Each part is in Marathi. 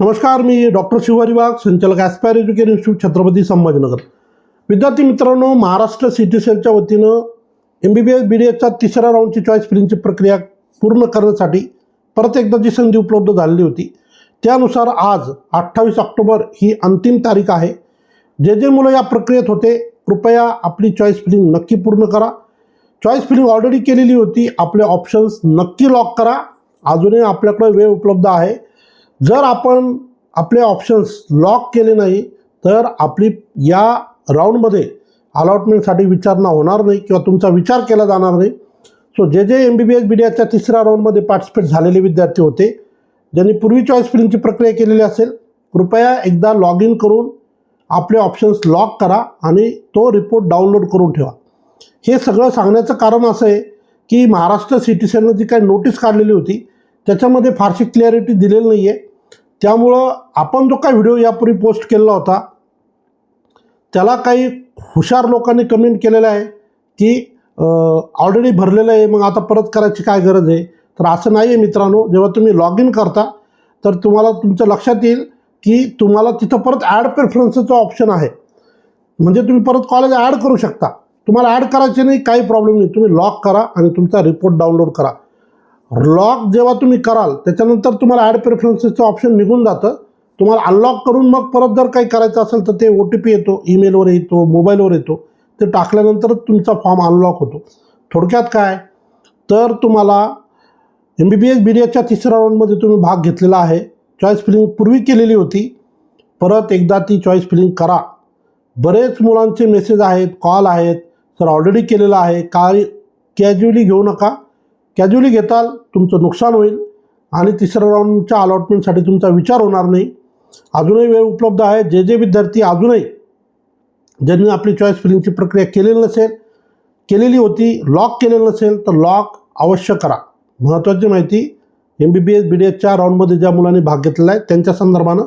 नमस्कार मी डॉक्टर शिवारी वाघ संचालक aspire education institute Chhatrapati Sambhajinagar. विद्यार्थी मित्रांनो महाराष्ट्र सी टी सेलच्या वतीनं M B B S B D एसच्या तिसऱ्या राऊंडची चॉईस फिलिंगची प्रक्रिया पूर्ण करण्यासाठी परत एकदाची संधी उपलब्ध झालेली होती त्यानुसार आज अठ्ठावीस ऑक्टोबर ही अंतिम तारीख आहे. जे जे मुलं या प्रक्रियेत होते कृपया आपली चॉईस फिलिंग नक्की पूर्ण करा. चॉईस फिलिंग ऑलरेडी केलेली होती आपले ऑप्शन्स नक्की लॉक करा. अजूनही आपल्याकडे वेळ उपलब्ध आहे. जर आपण आपले ऑप्शन्स लॉक केले नाही तर आपली या राऊंडमध्ये अलॉटमेंटसाठी विचारणा होणार नाही किंवा तुमचा विचार केला जाणार नाही. सो जे जे M B B S B D एसच्या तिसऱ्या राऊंडमध्ये पार्टिसिपेट झालेले विद्यार्थी होते ज्यांनी पूर्वी चॉईस फिलिंगची प्रक्रिया केलेली असेल कृपया एकदा लॉग इन करून आपले ऑप्शन्स लॉक करा आणि तो रिपोर्ट डाउनलोड करून ठेवा. हे सगळं सांगण्याचं कारण असं आहे की महाराष्ट्र सिटी जी काही नोटीस काढलेली होती त्याच्यामध्ये फारशी क्लॅरिटी दिलेली नाही आहे त्यामुळं आपण जो काही व्हिडिओ यापूर्वी पोस्ट केलेला होता त्याला काही हुशार लोकांनी कमेंट केलेलं आहे की ऑलरेडी भरलेलं आहे मग आता परत करायची काय गरज आहे? तर असं नाही आहे मित्रांनो जेव्हा तुम्ही लॉग इन करता तर तुम्हाला तुमचं लक्षात येईल की तुम्हाला तिथं परत ॲड प्रेफरन्सचं ऑप्शन आहे. म्हणजे तुम्ही परत कॉलेज ॲड करू शकता. तुम्हाला ॲड करायचे नाही काही प्रॉब्लेम नाही. तुम्ही लॉक करा आणि तुमचा रिपोर्ट डाउनलोड करा. लॉक जेव्हा तुम्ही कराल त्याच्यानंतर तुम्हाला ॲड प्रेफरन्सेसचं ऑप्शन निघून जातं. तुम्हाला अनलॉक करून मग परत जर काही करायचं असेल तर ते ओ टी पी येतो ईमेलवर येतो मोबाईलवर येतो. ते टाकल्यानंतरच तुमचा फॉर्म अनलॉक होतो. थोडक्यात काय? तर तुम्हाला M B B S B D एसच्या तिसऱ्या राऊंडमध्ये तुम्ही भाग घेतलेला आहे. चॉईस फिलिंग पूर्वी केलेली होती. परत एकदा ती चॉईस फिलिंग करा. बरेच मुलांचे मेसेज आहेत कॉल आहेत. सर ऑलरेडी केलेलं आहे. काय कॅज्युअली घेऊ नका. कॅज्युअली घेताल तुमचं नुकसान होईल आणि तिसऱ्या राऊंडच्या अलॉटमेंटसाठी तुमचा विचार होणार नाही. अजूनही वेळ उपलब्ध आहे. जे जे विद्यार्थी अजूनही ज्यांनी आपली चॉईस फिलिंगची प्रक्रिया केलेली नसेल केलेली होती लॉक केलेलं नसेल तर लॉक अवश्य करा. महत्त्वाची माहिती M B B S B D एसच्या राऊंडमध्ये ज्या मुलांनी भाग घेतलेला आहे त्यांच्या संदर्भानं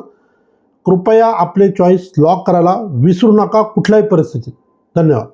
कृपया आपले चॉईस लॉक करायला विसरू नका कुठल्याही परिस्थितीत. धन्यवाद.